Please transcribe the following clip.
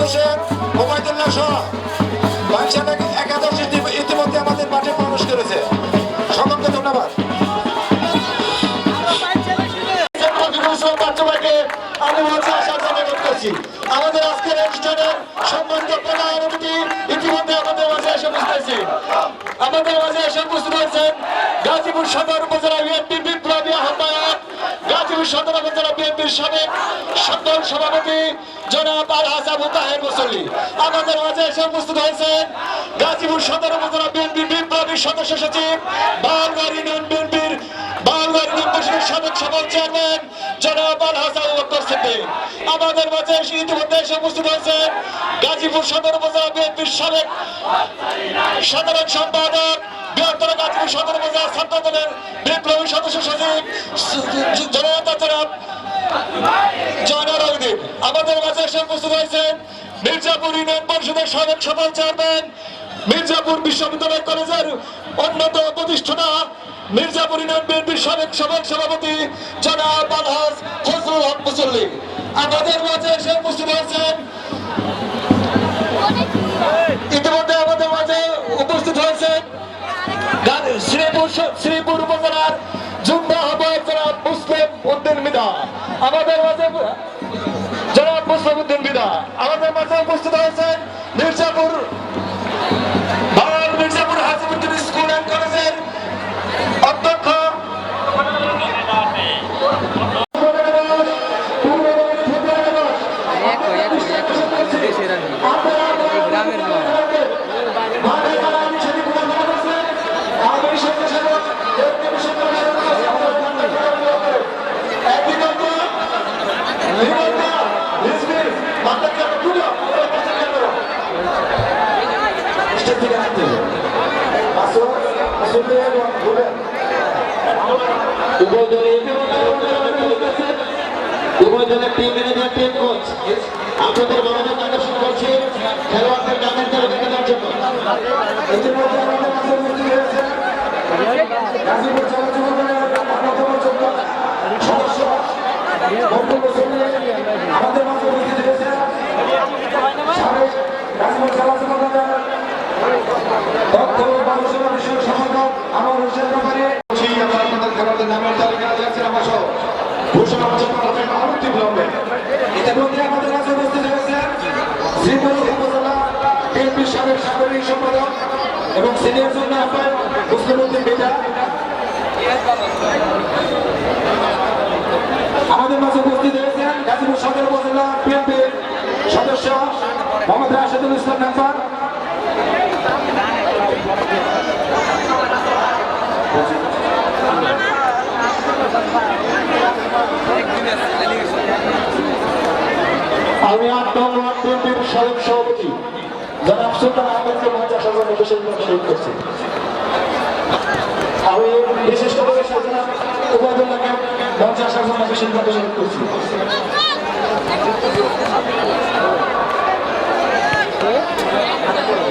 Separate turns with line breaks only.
হোসেন ওবায়দুল্লাহ ইতিমধ্যে আমাদের মাঠে প্রবেশ করেছে। সকলকে ধন্যবাদ।
ইতিমধ্যে আমাদের এসে আমাদের মাঝে এসে উপস্থিত হয়েছেন গাজীপুর সদর উপজেলা বিএনপি বিপ্লবী আহ্বায়ক, গাজীপুর সদর উপজেলা বিএনপির সাবেক সকল সভাপতি জনাব আল হাসান তাহের মুসল্লি। আমাদের মাঝে এসে উপস্থিত হয়েছেন গাজীপুর সদর উপজেলা বিএনপি বিপ্লবী সদস্য সচিব বাউলগাড়ি ইউনিয়ন বিএনপির বাংলার নির্বাচনের সাবেক সভার চেয়ারম্যান জনাব আল হাসান বক্তর সিদ্দিক। আমাদের মাঝে ইতিমধ্যে এসে উপস্থিত হয়েছেন গাজীপুর সদর উপজেলা বিএনপির সাবেক সাধারণ সম্পাদক, বৃহত্তর গাজীপুর সদর উপজেলা ছাত্র দলের বিপ্লবী সদস্য সচিব জনতা জনাব জয়নাল আবেদিন আমাদের মাঝে এসে উপস্থিত হয়েছেন মির্জাপুর ইউনিয়ন পরিষদের সাবেক সফল চেয়ারম্যান, মির্জাপুর বিশ্ববিদ্যালয় কলেজের অন্যতম প্রতিষ্ঠাতা, মির্জাপুর ইউনিয়ন বিএনপির সাবেক সফল সভাপতি জনাব আলহাজ ফজলুল হক মুসল্লি। আমাদের মাঝে এসে উপস্থিত হয়েছেন, ইতিমধ্যে আমাদের মাঝে উপস্থিত হয়েছেন শ্রীপুর শ্রীপুর উপজেলার যুগ্ম আহ্বায়ক জনাব মুসলিম উদ্দিন মিদা। আমাদের মাঝে জনাব বিদা। আমাদের মাঝে উপস্থিত হয়েছেন মির্জাপুর মির্জাপুর হাজিবুদ্দিন স্কুল অ্যান্ড কলেজের উভয় দলের টিম ম্যানেজার টিম জন্য
ইতিমধ্যে আমাদের মাঝে বিষয়ক সম্পাদক আমার হোসেন ব্যাপারে আমরা আপনাদের খেলোয়াড়দের নামের তালিকা যাচ্ছি আমরা সহ ঘোষণা হচ্ছে পাঠাবেন অনতি বিলম্বে ইতিমধ্যে আমাদের মাঝে উপস্থিত হয়েছে শ্রীপুর উপজেলা বিএনপির সাবেক সাংগঠনিক সম্পাদক এবং সিনিয়র জন্য আহ্বায়ক মুসলিম উদ্দিন বিদা। আমাদের মাঝে উপস্থিত হয়েছেন গাজীপুর সদর উপজেলা বিএনপির সদস্য মোহাম্মদ রাশেদুল ইসলাম নাম্বার।
আমি ওয়ার্ড বিএনপির সাবেক সভাপতি যারা সুলতান আহমেদকে মহাজা সভার অভিষেক শহীদ করছে আমি বিশেষ করে সাজানা উপাদুল্লাহকে মহাজা সভার অভিষেক শহীদ করছি Thank you.